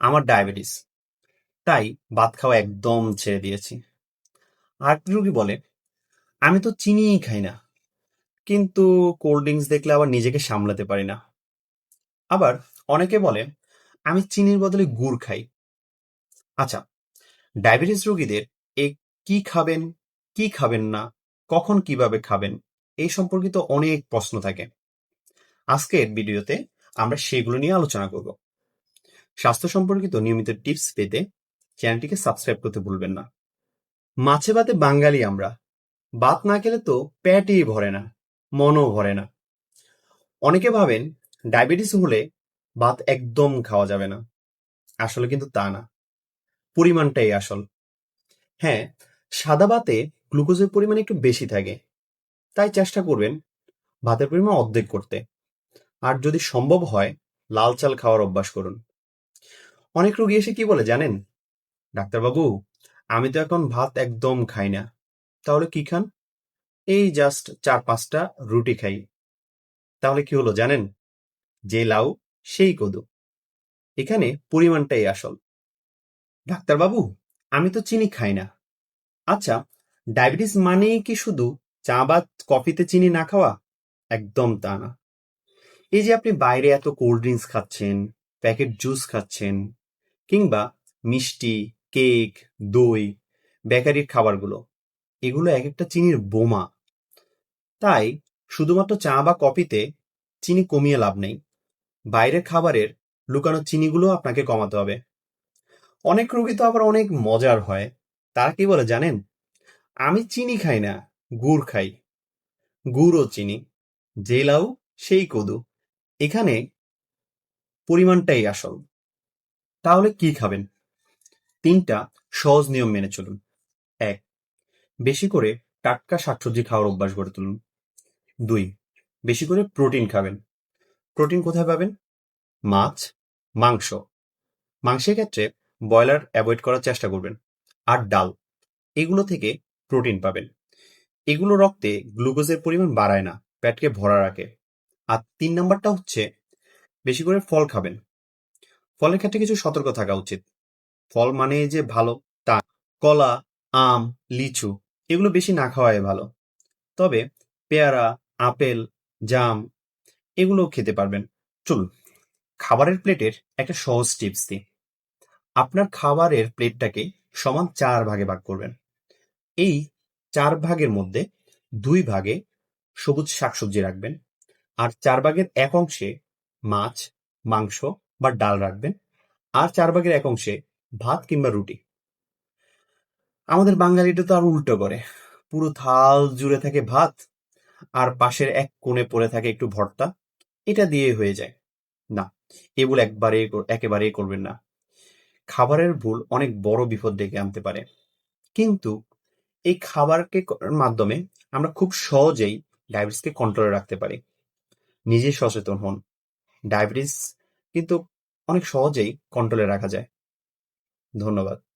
আমার ডায়াবেটিস। তাই ভাত খাওয়া একদম ছেড়ে দিয়েছি। আর রুগী বলে, আমি তো চিনিই খাই না, কিন্তু কোল্ড ড্রিঙ্কস দেখলে আবার নিজেকে সামলাতে পারি না। আবার অনেকে বলে, আমি চিনির বদলে গুড় খাই। আচ্ছা ডায়াবেটিস রোগীদের এ কি খাবেন কি খাবেন না, কখন কীভাবে খাবেন, এই সম্পর্কিত অনেক প্রশ্ন থাকে। আজকের ভিডিওতে আমরা সেগুলো নিয়ে আলোচনা করব। স্বাস্থ্য সম্পর্কিত নিয়মিত টিপস পেতে চ্যানেলটিকে সাবস্ক্রাইব করতে ভুলবেন না। মাছে ভাতে বাঙালি আমরা। ভাত না খেলে তো পেটই ভরে না, মনও ভরে না। অনেকে ভাবেন ডায়াবেটিস হলে ভাত একদম খাওয়া যাবে না। আসলে কিন্তু তা না। পরিমাণটাই আসল। হ্যাঁ সাদা ভাতে গ্লুকোজের পরিমাণ একটু বেশি থাকে। তাই চেষ্টা করবেন ভাতের পরিমাণ অর্ধেক করতে। আর যদি সম্ভব হয়, লাল চাল খাওয়ার অভ্যাস করুন। অনেক রোগী এসে কি বলে জানেন? ডাক্তারবাবু, আমি তো এখন ভাত একদম খাই না। তাহলে কি খান? এই জাস্ট চার পাঁচটা রুটি খাই। তাহলে কি হলো জানেন? যে লাউ, সেই কদু। এখানে পরিমাণটাই আসল। ডাক্তারবাবু, আমি তো চিনি খাই না। আচ্ছা ডায়াবেটিস মানেই কি শুধু চা বা কফিতে চিনি না খাওয়া? একদম তা না। এই যে আপনি বাইরে এত কোল্ড ড্রিঙ্কস খাচ্ছেন, প্যাকেট জুস খাচ্ছেন কিংবা মিষ্টি, কেক, দই, বেকারির খাবারগুলো। এগুলো এক একটা চিনির বোমা। তাই শুধুমাত্র চা বা কফিতে চিনি কমিয়ে লাভ নেই। বাইরের খাবারের লুকানো চিনিগুলো আপনাকে কমাতে হবে। অনেক রোগী তো আবার অনেক মজার হয়। তারা কি বলে জানেন? আমি চিনি খাই না, গুড় খাই। গুড় ও চিনি যে লাউ সেই কদু। এখানে পরিমাণটাই আসল। তাহলে কি খাবেন? তিনটা সহজ নিয়ম মেনে চলুন। এক, বেশি করে টাটকা শাকসবজি খাওয়ার অভ্যাস গড়ে তুলুন। দুই, বেশি করে প্রোটিন খাবেন। প্রোটিন কোথায় পাবেন? মাছ, মাংস। মাংসের ক্ষেত্রে ব্রয়লার অ্যাভয়েড করার চেষ্টা করবেন। আর ডাল, এগুলো থেকে প্রোটিন পাবেন। এগুলো রক্তে গ্লুকোজের পরিমাণ বাড়ায় না, পেটকে ভরা রাখে। আর তিন নাম্বারটা হচ্ছে, বেশি করে ফল খাবেন। ফলের ক্ষেত্রে কিছু সতর্ক থাকা উচিত। ফল মানে যে ভালো তা, কলা, আম, লিচু, এগুলো বেশি না খাওয়াই ভালো। তবে পেয়ারা, আপেল, জাম, এগুলোও খেতে পারবেন। চলুন, খাবারের প্লেটের একটা সহজ টিপস দিই। আপনার খাবারের প্লেটটাকে সমান চার ভাগে ভাগ করবেন। এই চার ভাগের মধ্যে দুই ভাগে সবুজ শাকসবজি রাখবেন। আর চার ভাগের এক অংশে মাছ, মাংস বা ডাল রাখবেন। আর চার ভাগের এক অংশে ভাত কিংবা রুটি। আমাদের বাঙালিটা তো আর উল্টো করে। পুরো থাল জুড়ে থাকে ভাত, আর পাশের এক কোণে পড়ে থাকে একটু ভর্তা। এটা দিয়ে হয়ে যায়। না, এ ভুল একবারে একেবারেই করবেন না। খাবারের ভুল অনেক বড় বিপদ ডেকে আনতে পারে। কিন্তু এই খাবারকে মাধ্যমে আমরা খুব সহজেই ডায়াবেটিসকে কন্ট্রোলে রাখতে পারি। নিজে সচেতন হন। ডায়াবেটিস কিন্তু অনেক সহজেই কন্ট্রোলে রাখা যায়। ধন্যবাদ।